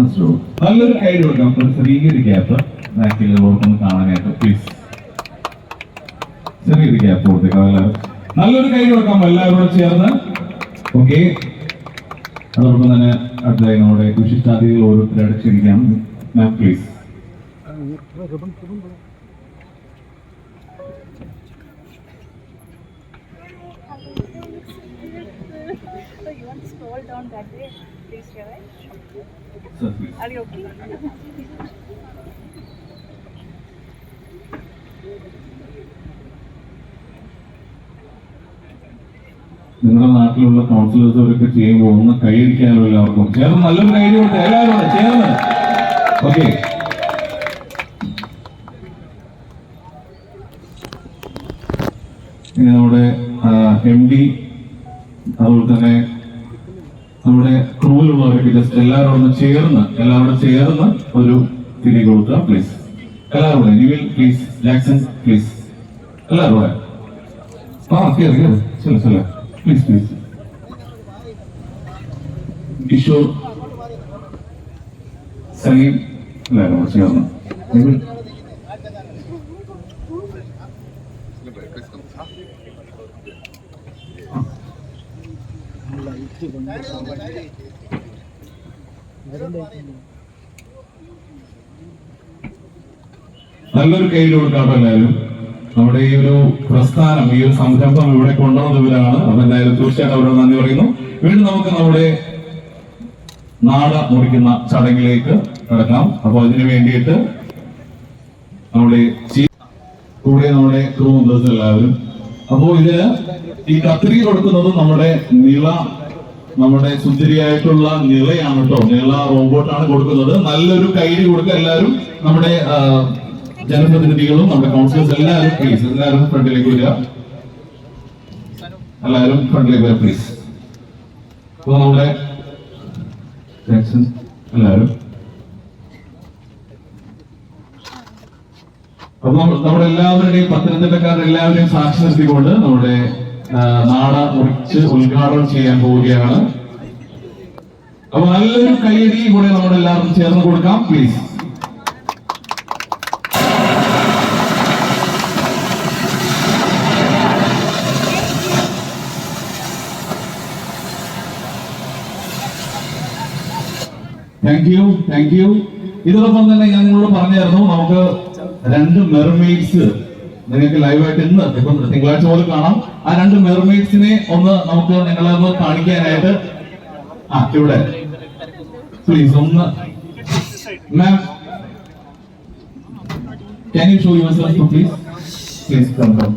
നസ്രു നല്ലൊരു കൈ കൊടുക്കാം. ചെറിയൊരു ഗ്യാപ്പ് ബാക്കിലുള്ളവർക്കൊന്ന് കാണാനായിട്ട്. പ്ലീസ് ചെറിയൊരു കൊടുത്തേക്കാം. എല്ലാവരും. നല്ലൊരു കൈ കൊടുക്കാം. എല്ലാവരോടും ചേർന്ന്. ഓക്കെ അതോടൊപ്പം തന്നെ അടുത്തതായി നമ്മുടെ വിശിഷ്ടാതിഥികൾ ഓരോരുത്തരായിട്ട് ക്ഷണിക്കാം ma'am please So you want to scroll down that way, please, share please Are you okay? നിങ്ങളുടെ നാട്ടിലുള്ള കൗൺസിലേഴ്സ് അവരൊക്കെ ചെയ്യുമ്പോൾ ഒന്ന് കൈയടിക്കാനോ എല്ലാവർക്കും. ചേർന്ന് നല്ലൊരു കൈ കൊടുത്ത്. എല്ലാവരും ചേർന്ന്. ഓക്കെ ഇനി നമ്മുടെ എം ഡി അതുപോലെ തന്നെ നമ്മുടെ ക്രൂവിലുള്ളവരൊക്കെ ജസ്റ്റ് എല്ലാവരും ഒന്ന് ചേർന്ന് എല്ലാവരും ചേർന്ന് ഒരു തിരി കൊടുക്കുക പ്ലീസ് എല്ലാവരും നിവിൽ പ്ലീസ് ജാക്സൺ പ്ലീസ് എല്ലാവരും ആ കയറി കയറി ചില ചില പ്ലീസ് പ്ലീസ് കിഷോർ സലീം എല്ലാവരും ചേർന്ന്. നിവിൽ നല്ലൊരു കയ്യിൽ കൊടുക്കാട്ടോ എല്ലാവരും നമ്മുടെ ഈ ഒരു പ്രസ്ഥാനം ഈ ഒരു സംരംഭം ഇവിടെ കൊണ്ടുവന്നത് ഇവരാണ് അപ്പൊ എന്തായാലും തീർച്ചയായിട്ടും അവരോട് നന്ദി പറയുന്നു. വീണ്ടും നമുക്ക് നമ്മുടെ നാട മുറിക്കുന്ന ചടങ്ങിലേക്ക് കിടക്കാം. അപ്പൊ അതിനു വേണ്ടിയിട്ട് നമ്മുടെ കൂടെ നമ്മുടെ ക്രൂ മെമ്പേഴ്സ് എല്ലാവരും. അപ്പോ ഇതിന് ഈ കത്തിരി കൊടുക്കുന്നത് നമ്മുടെ നിള നമ്മുടെ സുന്ദരിയായിട്ടുള്ള നിളയാണ് കേട്ടോ. നിള റോബോട്ടാണ് കൊടുക്കുന്നത്. നല്ലൊരു കൈഡി കൊടുക്കുക എല്ലാവരും. നമ്മുടെ ജനപ്രതിനിധികളും നമ്മുടെ കൗൺസിലേഴ്സ് എല്ലാവരും പ്ലീസ് എല്ലാവരും ഫ്രണ്ടിലേക്ക് വരിക. എല്ലാവരും ഫ്രണ്ടിലേക്ക് വരിക പ്ലീസ് അപ്പൊ നമ്മുടെ എല്ലാവരും. അപ്പൊ നമ്മുടെ എല്ലാവരുടെയും പത്തനംതിട്ടക്കാരുടെ എല്ലാവരെയും സാക്ഷി നിർത്തിക്കൊണ്ട് നമ്മുടെ നാട മുറിച്ച് ഉദ്ഘാടനം ചെയ്യാൻ പോവുകയാണ്. അപ്പൊ നല്ലൊരു കൈയടി കൂടെ നമ്മുടെ എല്ലാവർക്കും ചേർന്ന് കൊടുക്കാം please thank you thank you ഇതോടൊപ്പം തന്നെ ഞാൻ നിങ്ങളോട് പറഞ്ഞായിരുന്നു നമുക്ക് രണ്ട് മെർമെയ്ഡ്സ് നിങ്ങൾക്ക് ലൈവായിട്ട് ഇന്ന് ഇപ്പം തിങ്കളാഴ്ച മുതൽ കാണാം. ആ രണ്ട് മെർമെയ്ഡ്സിനെ ഒന്ന് നമുക്ക് നിങ്ങളെ ഒന്ന് കാണിക്കാനായിട്ട്. ആ ഇവിടെ. പ്ലീസ് ഒന്ന്. Ma'am can you show yourself please please come come